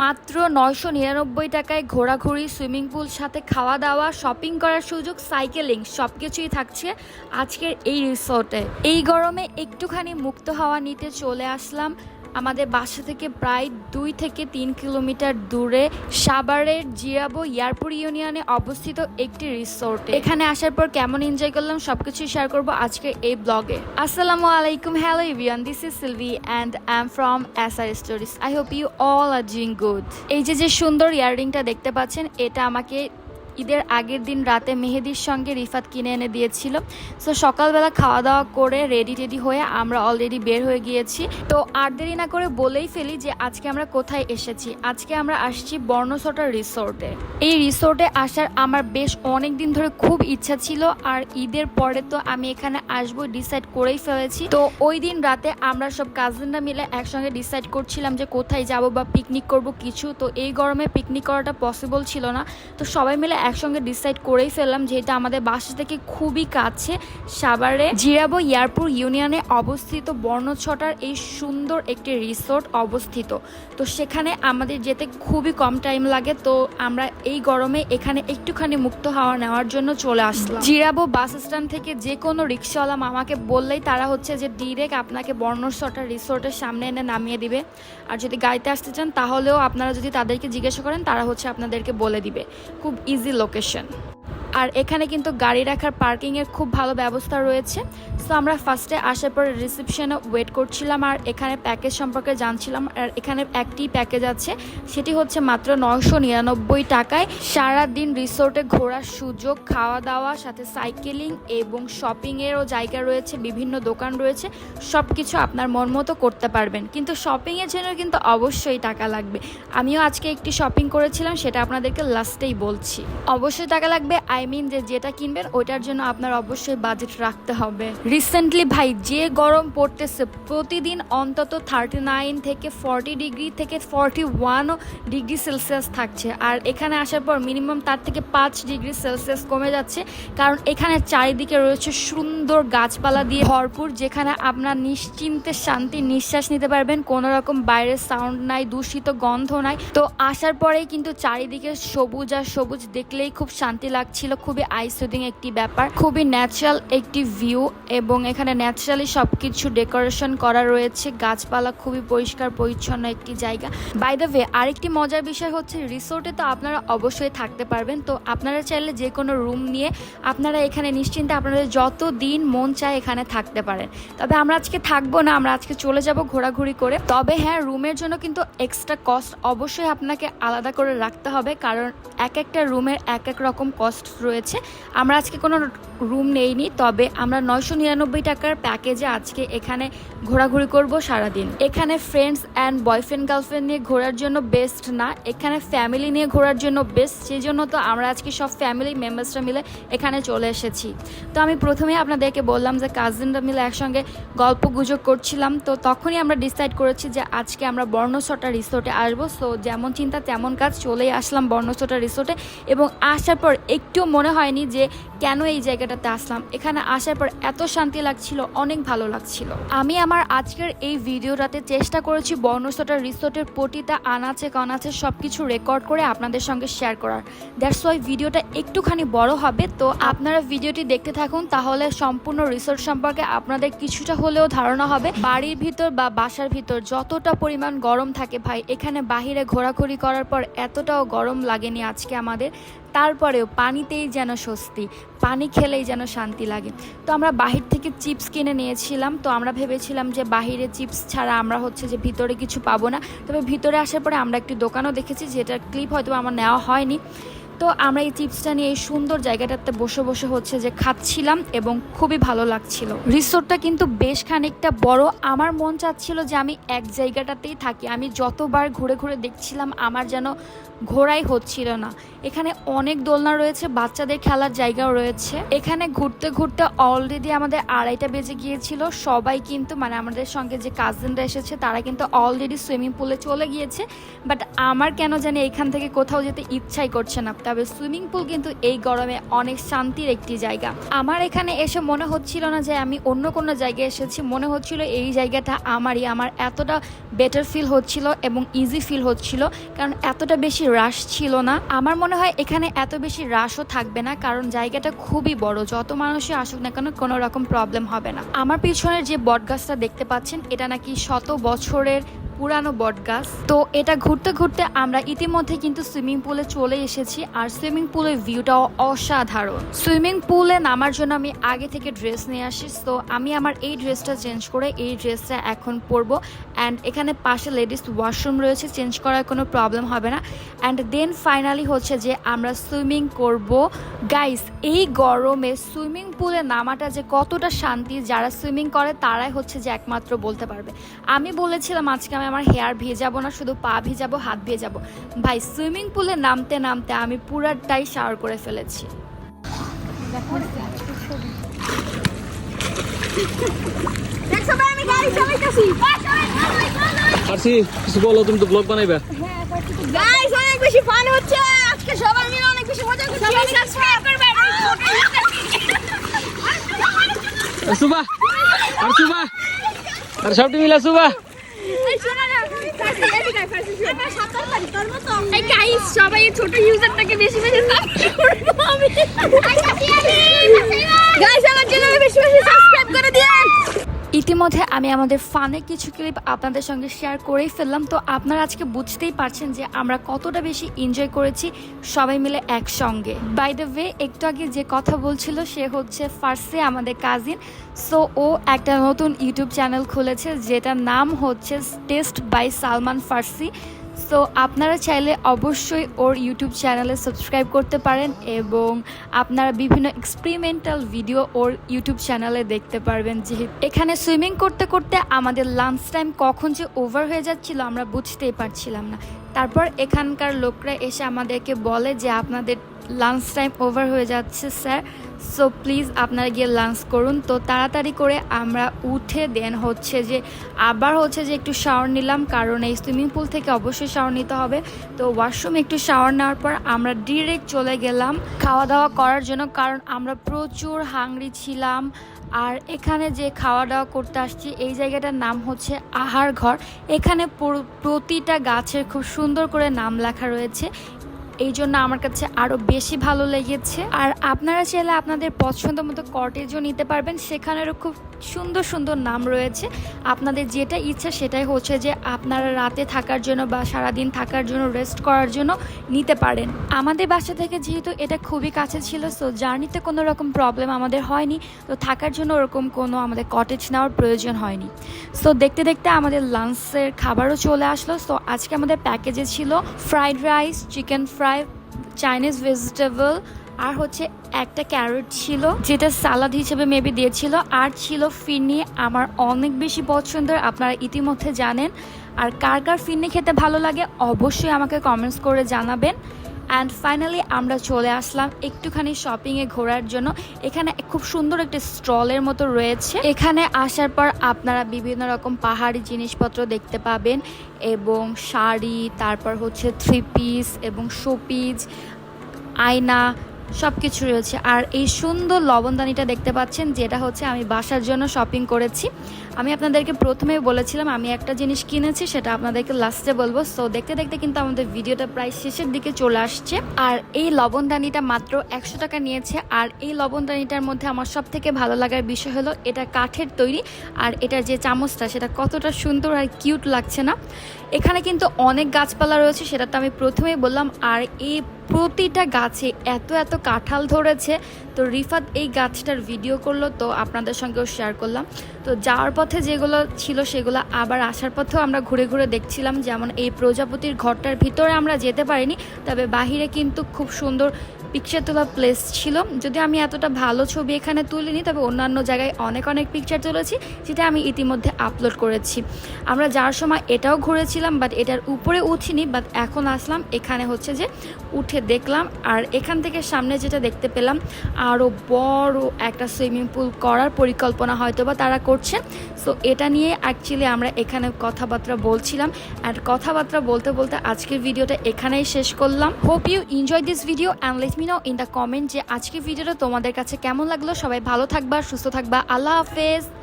মাত্র নয়শো নিরানব্বই টাকায় ঘোরাঘুরি, সুইমিং পুল, সাথে খাওয়া দাওয়া শপিং করার সুযোগ, সাইকেলিং সব কিছুই থাকছে আজকের এই রিসোর্টে। এই গরমে একটুখানি মুক্ত হওয়া নিতে চলে আসলাম। আমাদের বাসা থেকে প্রায় দুই থেকে তিন কিলোমিটার দূরে সাভারের জিরাবো এয়ারপোর্ট ইউনিয়নে অবস্থিত একটি রিসোর্টে। এখানে আসার পর কেমন এনজয় করলাম সবকিছু শেয়ার করব আজকের এই ব্লগে। আসসালামু আলাইকুম, hello everyone this is Silvi and I am from S R stories I hope you all are doing good এই যে যে সুন্দর ইয়াররিংটা দেখতে পাচ্ছেন, এটা আমাকে ঈদের আগের দিন রাতে মেহেদির সঙ্গে রিফাত কিনে এনে দিয়েছিল। সো সকালবেলা খাওয়া দাওয়া করে রেডি টেডি হয়ে আমরা অলরেডি বের হয়ে গিয়েছি। তো আর দেরি না করে বলেই ফেলি যে আজকে আমরা কোথায় এসেছি। আজকে আমরা আসছি বর্ণসটা রিসোর্টে। এই রিসোর্টে আসার আমার বেশ অনেক দিন ধরে খুব ইচ্ছা ছিল, আর ঈদের পরে তো আমি এখানে আসব ডিসাইড করেই ফেলেছি। তো ওই দিন রাতে আমরা সব কাজিনরা মিলে একসঙ্গে ডিসাইড করছিলাম যে কোথায় যাব বা পিকনিক করব কিছু। তো এই গরমে পিকনিক করাটা পসিবল ছিল না। তো সবাই মিলে একসঙ্গে ডিসাইড করেই ফেললাম যেহেতু আমাদের বাসা থেকে খুবই কাছে। সাভারে জিরাবো এয়ারপোর্ট ইউনিয়নে অবস্থিত বর্ণছটার এই সুন্দর একটি রিসোর্ট অবস্থিত। তো সেখানে আমাদের যেতে খুবই কম টাইম লাগে। তো আমরা এই গরমে এখানে একটুখানি মুক্ত হাওয়া নেওয়ার জন্য চলে আসলাম। জিরাবো বাস স্ট্যান্ড থেকে যে কোনো রিক্সাওয়ালা মামাকে বললেই তারা হচ্ছে যে ডিরেক্ট আপনাকে বর্ণছটা রিসোর্টের সামনে এনে নামিয়ে দিবে। আর যদি গাড়িতে আসতে চান তাহলেও আপনারা যদি তাদেরকে জিজ্ঞাসা করেন, তারা হচ্ছে আপনাদেরকে বলে দিবে। খুব ইজি location. আর এখানে কিন্তু গাড়ি রাখার পার্কিংয়ের খুব ভালো ব্যবস্থা রয়েছে। সো আমরা ফার্স্টে আসার পরে রিসেপশনে ওয়েট করছিলাম আর এখানে প্যাকেজ সম্পর্কে জানছিলাম। আর এখানে একটি প্যাকেজ আছে, সেটি হচ্ছে মাত্র নয়শো নিরানব্বই টাকায়। সারা দিন রিসোর্টে ঘোরার সুযোগ খাওয়া দাওয়া সাথে সাইকেলিং এবং শপিংয়েরও জায়গা রয়েছে, বিভিন্ন দোকান রয়েছে। সব কিছু আপনার মন মতো করতে পারবেন। কিন্তু শপিংয়ের জন্য কিন্তু অবশ্যই টাকা লাগবে। আমিও আজকে একটি শপিং করেছিলাম, সেটা আপনাদেরকে লাস্টেই বলছি। অবশ্যই টাকা লাগবে। আই মিন যে যেটা কিনবেন ওইটার জন্য আপনার অবশ্যই বাজেট রাখতে হবে। রিসেন্টলি ভাই, যে গরম পড়তেছে, প্রতিদিন অন্তত থার্টি নাইন থেকে ফর্টি ডিগ্রি থেকে ফর্টি ওয়ান ডিগ্রি সেলসিয়াস থাকছে। আর এখানে আসার পর মিনিমাম তার থেকে পাঁচ ডিগ্রি সেলসিয়াস কমে যাচ্ছে। কারণ এখানে চারিদিকে রয়েছে সুন্দর গাছপালা দিয়ে ভরপুর, যেখানে আপনার নিশ্চিন্তে শান্তি, নিঃশ্বাস নিতে পারবেন। কোনো রকম বাইরের সাউন্ড নাই, দূষিত গন্ধ নাই। তো আসার পরেই কিন্তু চারিদিকে সবুজ আর সবুজ দেখলেই খুব শান্তি লাগছিল খুবই আইসুদিং একটি ব্যাপার, খুবই ন্যাচারাল একটি ভিউ এবং এখানে ন্যাচারালি সব কিছু ডেকোরেশন করা রয়েছে, গাছপালা খুবই পরিষ্কার, পরিচ্ছন্ন একটি জায়গা। বাই দ্য ওয়ে আরেকটি মজার বিষয় হচ্ছে রিসোর্টে তো আপনারা অবশ্যই থাকতে পারবেন, তো আপনারা চাইলে যে কোনো রুম নিয়ে আপনারা এখানে নিশ্চিন্তে আপনাদের যত দিন মন চায় এখানে থাকতে পারেন। তবে আমরা আজকে থাকব না, আমরা আজকে চলে যাব ঘোরাঘুরি করে। তবে হ্যাঁ রুমের জন্য কিন্তু এক্সট্রা কস্ট অবশ্যই আপনাকে আলাদা করে রাখতে হবে, কারণ এক একটা রুমের এক এক রকম কস্ট রয়েছে। আমরা আজকে কোনো রুম নেইনি, তবে আমরা নয়শো নিরানব্বই টাকার প্যাকেজে আজকে এখানে ঘোরাঘুরি করব সারাদিন। এখানে ফ্রেন্ডস অ্যান্ড বয়ফ্রেন্ড গার্লফ্রেন্ড নিয়ে ঘোরার জন্য বেস্ট না, এখানে ফ্যামিলি নিয়ে ঘোরার জন্য বেস্ট সেই জন্য তো আমরা আজকে সব ফ্যামিলি মেম্বার্সরা মিলে এখানে চলে এসেছি। তো আমি প্রথমেই আপনাদেরকে বললাম যে কাজিনরা মিলে একসঙ্গে গল্প গুজব করছিলাম, তো তখনই আমরা ডিসাইড করেছি যে আজকে আমরা বর্ণসটা রিসোর্টে আসব। সো যেমন চিন্তা তেমন কাজ, চলেই আসলাম বর্ণসটা রিসোর্টে এবং আসার পর একটুও মনে হয়নি যে কেন এই জায়গাটাতে আসলাম? এখানে আসার পর এত শান্তি লাগছিল, অনেক ভালো লাগছিল। আমি আমার আজকের এই ভিডিওটাতে চেষ্টা করেছি বর্ণসটা রিসোর্টের প্রতিটা আনাচে কানাচে সব কিছু রেকর্ড করে আপনাদের সঙ্গে শেয়ার করার। দ্যাটস ওয়াই ভিডিওটা একটুখানি বড় হবে। তো আপনারা ভিডিওটি দেখতে থাকুন, তাহলে সম্পূর্ণ রিসোর্ট সম্পর্কে আপনাদের কিছুটা হলেও ধারণা হবে। বাড়ির ভিতর বা বাসার ভিতর যতটা পরিমাণ গরম থাকে ভাই, এখানে বাহিরে ঘোরাঘুরি করার পর এতটাও গরম লাগেনি আজকে আমাদের। তারপরেও পানিতেই যেন স্বস্তি। পানি খেলেই যেন শান্তি লাগে। তো আমরা বাহির থেকে চিপস কিনে নিয়েছিলাম। তো আমরা ভেবেছিলাম যে বাহিরে চিপস ছাড়া আমরা হচ্ছে যে ভিতরে কিছু পাবো না। তবে ভিতরে আসার পরে আমরা একটি দোকানও দেখেছি, যেটার ক্লিপ হয়তো আমার নেওয়া হয়নি। তো আমরা এই চিপসটা নিয়ে এই সুন্দর জায়গাটাতে বসে বসে হচ্ছে যে খাচ্ছিলাম এবং খুবই ভালো লাগছিল। রিসোর্টটা কিন্তু বেশ খানিকটা বড়। আমার মন চাচ্ছিল যে আমি এক জায়গাটাতেই থাকি। আমি যতবার ঘুরে ঘুরে দেখছিলাম আমার যেন ঘোরাই হচ্ছিল না। এখানে অনেক দোলনা রয়েছে, বাচ্চাদের খেলার জায়গাও রয়েছে। এখানে ঘুরতে ঘুরতে অলরেডি আমাদের আড়াইটা বেজে গিয়েছিল। সবাই কিন্তু মানে আমাদের সঙ্গে যে কাজিনরা এসেছে, তারা কিন্তু অলরেডি সুইমিং পুলে চলে গিয়েছে। বাট আমার কেন জানি এখান থেকে কোথাও যেতে ইচ্ছাই করছে না। তবে সুইমিং পুল কিন্তু এই গরমে অনেক শান্তির একটি জায়গা। আমার এখানে এসে মনে হচ্ছিল না যে আমি অন্য কোনো জায়গায় এসেছি। মনে হচ্ছিল এই জায়গাটা আমারই। আমার এতটা বেটার ফিল হচ্ছিল এবং ইজি ফিল হচ্ছিল। কারণ এতটা বেশি রাশ ছিল না। আমার মনে হয় এখানে এত বেশি রাশও থাকবে না, কারণ জায়গাটা খুবই বড়। যত মানুষই আসুক না কেন কোনো রকম প্রবলেম হবে না। আমার পিছনের যে বটগাছটা দেখতে পাচ্ছেন, এটা নাকি শত বছরের পুরানো বটগাছ তো এটা ঘুরতে ঘুরতে আমরা ইতিমধ্যে কিন্তু সুইমিং পুলে চলে এসেছি আর সুইমিং পুলের ভিউটাও অসাধারণ। সুইমিং পুলে নামার জন্য আমি আগে থেকে ড্রেস নিয়ে আসি। তো আমি আমার এই ড্রেসটা চেঞ্জ করে এই ড্রেসটা এখন পরবো। অ্যান্ড এখানে পাশে লেডিস ওয়াশরুম রয়েছে, চেঞ্জ করার কোনো প্রবলেম হবে না। অ্যান্ড দেন ফাইনালি হচ্ছে যে আমরা সুইমিং করব। গাইস এই গরমে সুইমিং পুলে নামাটা যে কতটা শান্তি যারা সুইমিং করে তারাই হচ্ছে যে একমাত্র বলতে পারবে। আমি বলেছিলাম আজকে আমি আমার হেয়ার ভিজাবো না শুধু পা ভিজাবো হাত ভিজাবো। ভাই সুইমিং পুলে নামতে নামতে আমি পুরাটাই শাওয়ার করে ফেলেছি। আরসি কিছু বলো তুমি তো ব্লগ বানাইবা। গাইস অনেক বেশি ফান হচ্ছে। আজকে সবাই মিলে অনেক বেশি মজা করছি। সবাই সাবস্ক্রাইব করবেন সুবা আর সুবা আর সবটি মিলা সুবা সবাই ছোট ইউজারটাকে বেশি বেশি সাবস্ক্রাইব করব আমি। গাইস আমার চ্যানেলে বেশি বেশি সাবস্ক্রাইব করে দিন ইতিমধ্যে আমি আমাদের ফানে কিছু ক্লিপ আপনাদের সঙ্গে শেয়ার করেই ফেললাম। তো আপনারা আজকে বুঝতেই পারছেন যে আমরা কতটা বেশি এনজয় করেছি সবাই মিলে একসঙ্গে। বাই দ্য ওয়ে একটু আগে যে কথা বলছিল সে হচ্ছে ফার্সে, আমাদের কাজিন সো ও একটা নতুন ইউটিউব চ্যানেল খুলেছে, যেটার নাম হচ্ছে taste by Salman Farsi so আপনারা চাইলে অবশ্যই ওর ইউটিউব চ্যানেলে সাবস্ক্রাইব করতে পারেন এবং আপনারা বিভিন্ন এক্সপেরিমেন্টাল ভিডিও ওর ইউটিউব চ্যানেলে দেখতে পারবেন যেহেতু এখানে সুইমিং করতে করতে আমাদের লাঞ্চ টাইম কখন যে ওভার হয়ে যাচ্ছিল আমরা বুঝতেই পারছিলাম না। তারপর এখানকার লোকরা এসে আমাদেরকে বলে যে আপনাদের লাঞ্চ টাইম ওভার হয়ে যাচ্ছে স্যার সো প্লিজ আপনারা গিয়ে লাঞ্চ করুন। তো তাড়াতাড়ি করে আমরা উঠে দেন হচ্ছে যে আবার হচ্ছে যে একটু শাওয়ার নিলাম, কারণ এই সুইমিং পুল থেকে অবশ্যই শাওয়ার নিতে হবে। তো ওয়াশরুম একটু শাওয়ার নেওয়ার পর আমরা ডিরেক্ট চলে গেলাম খাওয়া দাওয়া করার জন্য, কারণ আমরা প্রচুর হাংরি ছিলাম। আর এখানে যে খাওয়া দাওয়া করতে আসছি, এই জায়গাটার নাম হচ্ছে আহার ঘর। এখানে প্রতিটা গাছের খুব সুন্দর করে নাম লেখা রয়েছে। এই জন্য আমার কাছে আরও বেশি ভালো লেগেছে। আর আপনারা চাইলে আপনাদের পছন্দ মতো কটেজও নিতে পারবেন। সেখানেরও খুব সুন্দর সুন্দর নাম রয়েছে। আপনাদের যেটা ইচ্ছা সেটাই হচ্ছে যে আপনারা রাতে থাকার জন্য বা সারাদিন থাকার জন্য রেস্ট করার জন্য নিতে পারেন। আমাদের বাসা থেকে যেহেতু এটা খুবই কাছে ছিল সো জার্নিতে কোনো রকম প্রবলেম আমাদের হয়নি। তো থাকার জন্য ওরকম কোনো আমাদের কটেজ নেওয়ার প্রয়োজন হয়নি। সো দেখতে দেখতে আমাদের লাঞ্চের খাবারও চলে আসলো। সো আজকে আমাদের প্যাকেজে ছিল fried rice chicken fry Chinese vegetable আর হচ্ছে একটা ক্যারট ছিল, যেটা সালাদ হিসেবে মেবি দিয়েছিল। আর ছিল ফিরনি আমার অনেক বেশি পছন্দের, আপনারা ইতিমধ্যে জানেন। আর কার কার ফিরনি খেতে ভালো লাগে, অবশ্যই আমাকে কমেন্টস করে জানাবেন। অ্যান্ড ফাইনালি আমরা চলে আসলাম একটুখানি শপিংয়ে ঘোরার জন্য। এখানে খুব সুন্দর একটা স্টলের মতো রয়েছে। এখানে আসার পর আপনারা বিভিন্ন রকম পাহাড়ি জিনিসপত্র দেখতে পাবেন এবং শাড়ি, তারপর হচ্ছে থ্রি পিস এবং শোপিস আয়না সব কিছু রয়েছে। আর এই সুন্দর লবণদানিটা দেখতে পাচ্ছেন, যেটা হচ্ছে আমি বাসার জন্য শপিং করেছি। আমি আপনাদেরকে প্রথমেই বলেছিলাম, আমি একটা জিনিস কিনেছি, সেটা আপনাদেরকে লাস্টে বলব। সো দেখতে দেখতে কিন্তু আমাদের ভিডিওটা প্রায় শেষের দিকে চলে আসছে। আর এই লবণদানিটা মাত্র একশো টাকা নিয়েছে। আর এই লবণদানিটার মধ্যে আমার সব থেকে ভালো লাগার বিষয় হলো, এটা কাঠের তৈরি। আর এটার যে চামচটা, সেটা কতটা সুন্দর আর কিউট লাগছে না। এখানে কিন্তু অনেক গাছপালা রয়েছে, সেটা তো আমি প্রথমেই বললাম। আর এই প্রতিটা গাছে এত এত কাঁঠাল ধরেছে। তো রিফাত এই গাছটার ভিডিও করল, তো আপনাদের সঙ্গেও শেয়ার করলাম। তো যাওয়ার পথে যেগুলো ছিল, সেগুলো আবার আসার পথেও আমরা ঘুরে ঘুরে দেখছিলাম। যেমন এই প্রজাপতির ঘরটার ভিতরে আমরা যেতে পারিনি, তবে বাহিরে কিন্তু খুব সুন্দর পিকচার তোলা প্লেস ছিল। যদি আমি এতটা ভালো ছবি এখানে তুলিনি, তবে অন্যান্য জায়গায় অনেক অনেক পিকচার তুলেছি যেটা আমি ইতিমধ্যে আপলোড করেছি। আমরা যাওয়ার সময় এটাও ঘুরেছিলাম বাট এটার উপরে উঠিনি বাট এখন আসলাম, এখানে হচ্ছে যে উঠে দেখলাম, আর এখান থেকে সামনে যেটা দেখতে পেলাম আরও বড় একটা সুইমিং পুল করার পরিকল্পনা হয়তো বা তারা করছে। সো এটা নিয়ে অ্যাকচুয়ালি আমরা এখানে কথাবার্তা বলছিলাম আর কথাবার্তা বলতে বলতে আজকের ভিডিওটা এখানেই শেষ করলাম। Hope you enjoy this video and let me know in the comment যে আজকে ভিডিওটা তোমাদের কাছে কেমন লাগল? সবাই ভালো থাকবা, সুস্থ থাকবা। আল্লাহ হাফেজ।